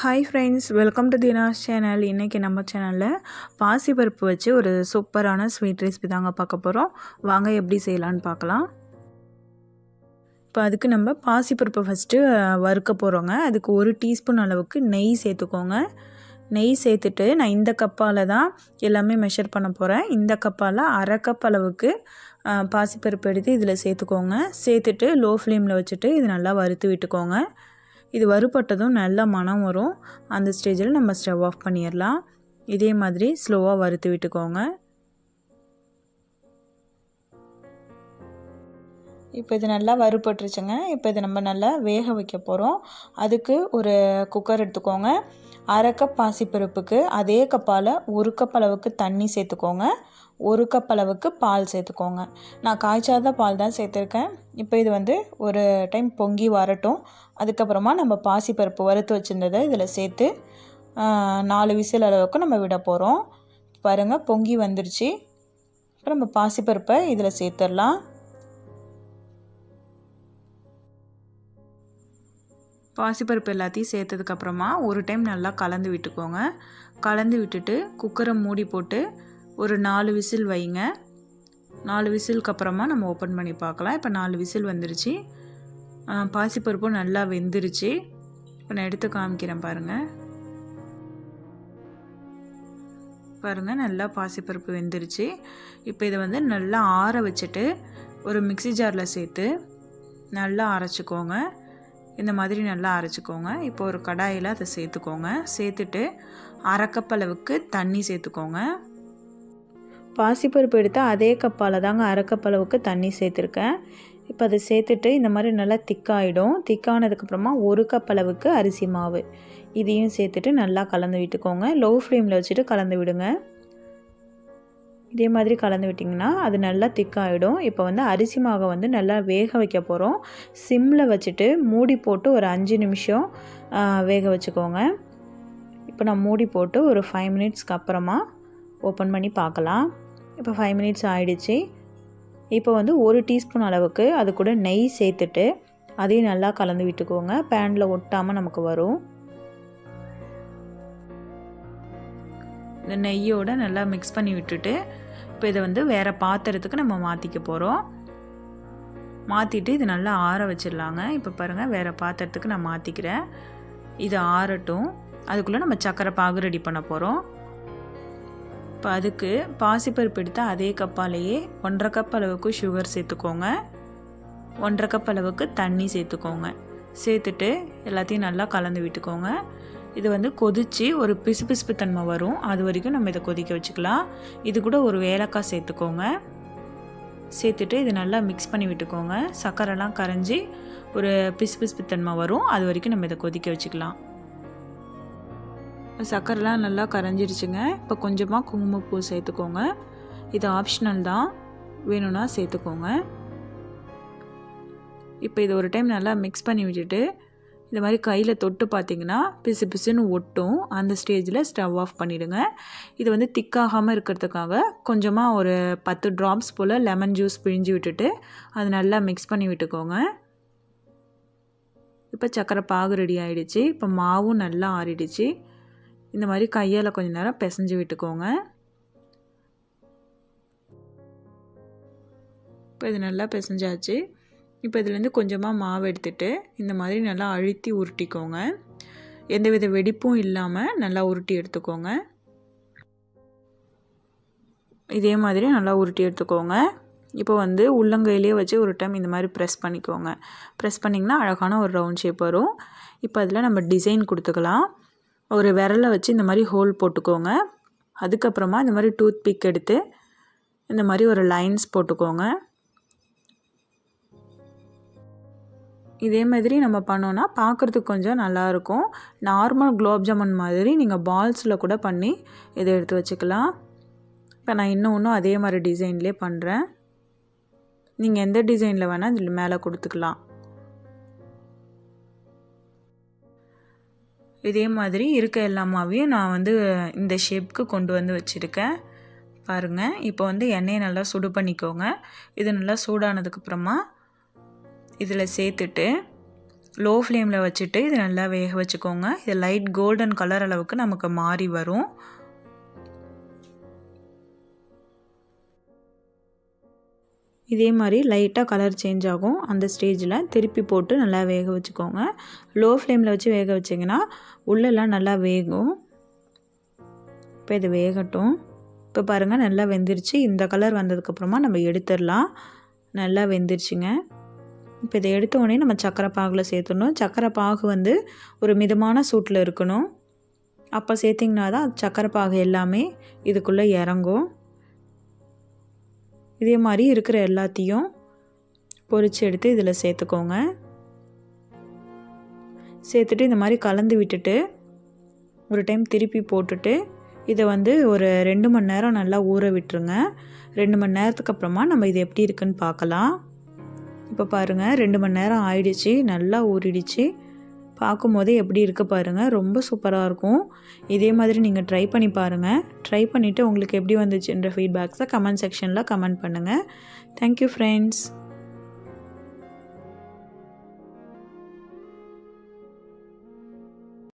Hi friends welcome to Dinas channel இன்றைக்கி நம்ம சேனலில் பாசிப்பருப்பு வச்சு ஒரு சூப்பரான ஸ்வீட் ரெசிபி தாங்க பார்க்க போகிறோம் வாங்க எப்படி செய்யலான்னு பார்க்கலாம். இப்போ அதுக்கு நம்ம பாசிப்பருப்பை ஃபஸ்ட்டு வறுக்க போகிறோங்க அதுக்கு ஒரு டீஸ்பூன் அளவுக்கு நெய் சேர்த்துக்கோங்க. நெய் சேர்த்துட்டு நான் இந்த கப்பால் தான் எல்லாமே மெஷர் பண்ண போகிறேன் இந்த கப்பால் அரை கப் அளவுக்கு பாசிப்பருப்பு எடுத்து இதில் சேர்த்துக்கோங்க. சேர்த்துட்டு லோ ஃப்ளேமில் வச்சுட்டு இது நல்லா வறுத்து விட்டுக்கோங்க. இது வறுபட்டதும் நல்ல மனம் வரும். அந்த ஸ்டேஜில் நம்ம ஸ்டவ் ஆஃப் பண்ணிடலாம் இதே மாதிரி ஸ்லோவாக வறுத்து விட்டுக்கோங்க. இப்போ இது நல்லா வறுபட்டுருச்சுங்க. இப்போ இது நம்ம நல்லா வேக வைக்க போகிறோம் அதுக்கு ஒரு குக்கர் எடுத்துக்கோங்க. அரை கப் பாசிப்பருப்புக்கு அதே கப்பால் ஒரு கப் அளவுக்கு தண்ணி சேர்த்துக்கோங்க. ஒரு கப் அளவுக்கு பால் சேர்த்துக்கோங்க. நான் காய்ச்சாத பால் தான் சேர்த்துருக்கேன். இப்போ இது வந்து ஒரு டைம் பொங்கி வரட்டும். அதுக்கப்புறமா நம்ம பாசிப்பருப்பு வறுத்து வச்சுருந்ததை இதில் சேர்த்து நாலு விசில் அளவுக்கு நம்ம விட போகிறோம் பாருங்கள் பொங்கி வந்துருச்சு. அப்புறம் நம்ம பாசிப்பருப்பை இதில் சேர்த்துடலாம். பாசிப்பருப்பு எல்லாத்தையும் சேர்த்ததுக்கப்புறமா ஒரு டைம் நல்லா கலந்து விட்டுக்கோங்க. கலந்து விட்டுட்டு குக்கரை மூடி போட்டு ஒரு நாலு விசில் வைங்க. நாலு விசிலுக்கு அப்புறமா நம்ம ஓப்பன் பண்ணி பார்க்கலாம். இப்போ நாலு விசில் வந்துருச்சு. பாசிப்பருப்பும் நல்லா வெந்துருச்சு. இப்போ நான் எடுத்து காமிக்கிறேன் பாருங்கள் பாருங்கள் நல்லா பாசிப்பருப்பு வெந்துருச்சு. இப்போ இதை வந்து நல்லா ஆற வச்சுட்டு ஒரு மிக்சி ஜாரில் சேர்த்து நல்லா அரைச்சிக்கோங்க. இந்த மாதிரி நல்லா அரைச்சிக்கோங்க. இப்போ ஒரு கடாயில் அதை சேர்த்துக்கோங்க. சேர்த்துட்டு அரைக்கப்பளவுக்கு தண்ணி சேர்த்துக்கோங்க. பாசிப்பருப்பு எடுத்தால் அதே கப்பால் தாங்க அரைக்கப்பளவுக்கு தண்ணி சேர்த்துருக்கேன். இப்போ அதை சேர்த்துட்டு இந்த மாதிரி நல்லா திக்காயிடும். திக்கானதுக்கப்புறமா ஒரு கப் அளவுக்கு அரிசி மாவு. இதையும் சேர்த்துட்டு நல்லா கலந்து விட்டுக்கோங்க. லோ ஃப்ளேமில் வச்சுட்டு கலந்து விடுங்க. இதே மாதிரி கலந்து விட்டிங்கன்னா அது நல்லா திக்காகிடும் இப்போ வந்து அரிசி மாவை வந்து நல்லா வேக வைக்க போகிறோம் சிம்மில் வச்சுட்டு மூடி போட்டு ஒரு அஞ்சு நிமிஷம் வேக வச்சுக்கோங்க. இப்போ நான் மூடி போட்டு ஒரு ஃபைவ் மினிட்ஸ்க்கு அப்புறமா ஓப்பன் பண்ணி பார்க்கலாம். இப்போ ஃபைவ் மினிட்ஸ் ஆயிடுச்சு. இப்போ வந்து ஒரு டீஸ்பூன் அளவுக்கு அது கூட நெய் சேர்த்துட்டு அதையும் நல்லா கலந்து விட்டுக்கோங்க. பேனில் ஒட்டாமல் நமக்கு வரும். இந்த நெய்யோடு நல்லா மிக்ஸ் பண்ணி விட்டுட்டு இப்போ இதை வந்து வேறு பாத்திரத்துக்கு நம்ம மாற்றிக்க போகிறோம் மாற்றிட்டு இது நல்லா ஆற வச்சிடலாங்க. இப்போ பாருங்கள் வேறு பாத்திரத்துக்கு நான் மாற்றிக்கிறேன் இது ஆறட்டும். அதுக்குள்ளே நம்ம சக்கரை பாகு ரெடி பண்ண போகிறோம் இப்போ அதுக்கு பாசிப்பருப்பு எடுத்தால் அதே கப்பாலேயே ஒன்றரை கப் அளவுக்கு சுகர் சேர்த்துக்கோங்க. ஒன்றரை கப் அளவுக்கு தண்ணி சேர்த்துக்கோங்க. சேர்த்துட்டு எல்லாத்தையும் நல்லா கலந்து விட்டுக்கோங்க. இது வந்து கொதித்து ஒரு பிசுபிசுப்பு தன்மை வரும். அது வரைக்கும் நம்ம இதை கொதிக்க வச்சுக்கலாம். இது கூட ஒரு ஏலக்காய் சேர்த்துக்கோங்க. சேர்த்துட்டு இது நல்லா மிக்ஸ் பண்ணி விட்டுக்கோங்க. சர்க்கரைலாம் கரைஞ்சி ஒரு பிசுபிசுப்பு தன்மை வரும். அது வரைக்கும் நம்ம இதை கொதிக்க வச்சுக்கலாம். சர்க்கரைலாம் நல்லா கரைஞ்சிருச்சுங்க. இப்போ கொஞ்சமாக குங்குமப்பூ சேர்த்துக்கோங்க. இது ஆப்ஷனல் தான். வேணும்னா சேர்த்துக்கோங்க. இப்போ இது ஒரு டைம் நல்லா மிக்ஸ் பண்ணி விட்டுட்டு இந்த மாதிரி கையில் தொட்டு பார்த்தீங்கன்னா பிசு பிசுன்னு ஒட்டும். அந்த ஸ்டேஜில் ஸ்டவ் ஆஃப் பண்ணிவிடுங்க இது வந்து திக்காகாமல் இருக்கிறதுக்காக கொஞ்சமாக ஒரு பத்து ட்ராப்ஸ் போல் லெமன் ஜூஸ் பிழிஞ்சு விட்டுட்டு அது நல்லா மிக்ஸ் பண்ணி விட்டுக்கோங்க. இப்போ சக்கரை பாகு ரெடி ஆகிடுச்சு இப்போ மாவும் நல்லா ஆறிடுச்சு. இந்த மாதிரி கையால் கொஞ்ச நேரம் பிசைஞ்சு விட்டுக்கோங்க. இப்போ இது நல்லா பிசைஞ்சாச்சு. இப்போ இதுலேருந்து கொஞ்சமாக மாவு எடுத்துட்டு இந்த மாதிரி நல்லா அழுத்தி உருட்டிக்கோங்க. எந்தவித வெடிப்பும் இல்லாமல் நல்லா உருட்டி எடுத்துக்கோங்க. இதே மாதிரி நல்லா உருட்டி எடுத்துக்கோங்க. இப்போ வந்து உள்ளங்கையிலே வச்சு ஒரு டைம் இந்த மாதிரி ப்ரெஸ் பண்ணிக்கோங்க. ப்ரெஸ் பண்ணிங்கன்னா அழகான ஒரு ரவுண்ட் ஷேப் வரும். இப்போ அதில் நம்ம டிசைன் கொடுத்துக்கலாம். ஒரு விரலை வச்சு இந்த மாதிரி ஹோல் போட்டுக்கோங்க. அதுக்கப்புறமா இந்த மாதிரி டூத் பிக் எடுத்து இந்த மாதிரி ஒரு லைன்ஸ் போட்டுக்கோங்க. இதே மாதிரி நம்ம பண்ணோன்னா பார்க்குறதுக்கு கொஞ்சம் நல்லாயிருக்கும் நார்மல் குலோப் ஜாமுன் மாதிரி நீங்கள் பால்ஸில் கூட பண்ணி இதை எடுத்து வச்சுக்கலாம். இப்போ நான் இன்னும் இன்னும் அதே மாதிரி டிசைன்லேயே பண்ணுறேன் நீங்கள் எந்த டிசைனில் வேணால் இதில் மேலே கொடுத்துக்கலாம். இதே மாதிரி இருக்க எல்லாமாவையும் நான் வந்து இந்த ஷேப்க்கு கொண்டு வந்து வச்சுருக்கேன். பாருங்கள் இப்போ வந்து எண்ணெயை நல்லா சுடு பண்ணிக்கோங்க. இது நல்லா சூடானதுக்கப்புறமா இதில் சேர்த்துட்டு லோ ஃப்ளேமில் வச்சுட்டு இது நல்லா வேக வச்சுக்கோங்க. இது லைட் கோல்டன் கலர் அளவுக்கு நமக்கு மாறி வரும். இதே மாதிரி லைட்டாக கலர் சேஞ்ச் ஆகும். அந்த ஸ்டேஜில் திருப்பி போட்டு நல்லா வேக வச்சுக்கோங்க. லோ ஃப்ளேமில் வச்சு வேக வச்சிங்கன்னா உள்ளெல்லாம் நல்லா வேகும். இப்போ இது வேகட்டும். இப்போ பாருங்கள் நல்லா வெந்துருச்சு. இந்த கலர் வந்ததுக்கப்புறமா நம்ம எடுத்துடலாம். நல்லா வெந்துருச்சுங்க. இப்போ இதை எடுத்த உடனே நம்ம சக்கரை பாகில் சேர்த்துடணும். சக்கரை பாகு வந்து ஒரு மிதமான சூட்டில் இருக்கணும். அப்போ சேர்த்திங்கன்னா தான் சக்கரை பாகு எல்லாமே இதுக்குள்ளே இறங்கும். இதே மாதிரி இருக்கிற எல்லாத்தையும் பொரித்து எடுத்து இதில் சேர்த்துக்கோங்க. சேர்த்துட்டு இந்த மாதிரி கலந்து விட்டுட்டு ஒரு டைம் திருப்பி போட்டுட்டு இதை வந்து ஒரு ரெண்டு மணி நேரம் நல்லா ஊற விட்டுருங்க. ரெண்டு மணி நேரத்துக்கு அப்புறமா நம்ம இது எப்படி இருக்குன்னு பார்க்கலாம். இப்போ பாருங்கள் ரெண்டு மணி நேரம் ஆயிடுச்சு நல்லா ஊறிடுச்சு. பார்க்கும்போதே எப்படி இருக்குது பாருங்கள் ரொம்ப சூப்பராக இருக்கும். இதே மாதிரி நீங்கள் ட்ரை பண்ணி பாருங்கள் ட்ரை பண்ணிவிட்டு உங்களுக்கு எப்படி வந்துச்சுன்ற ஃபீட்பேக்ஸை கமெண்ட் செக்ஷனில் கமெண்ட் பண்ணுங்கள் தேங்க்யூ ஃப்ரெண்ட்ஸ்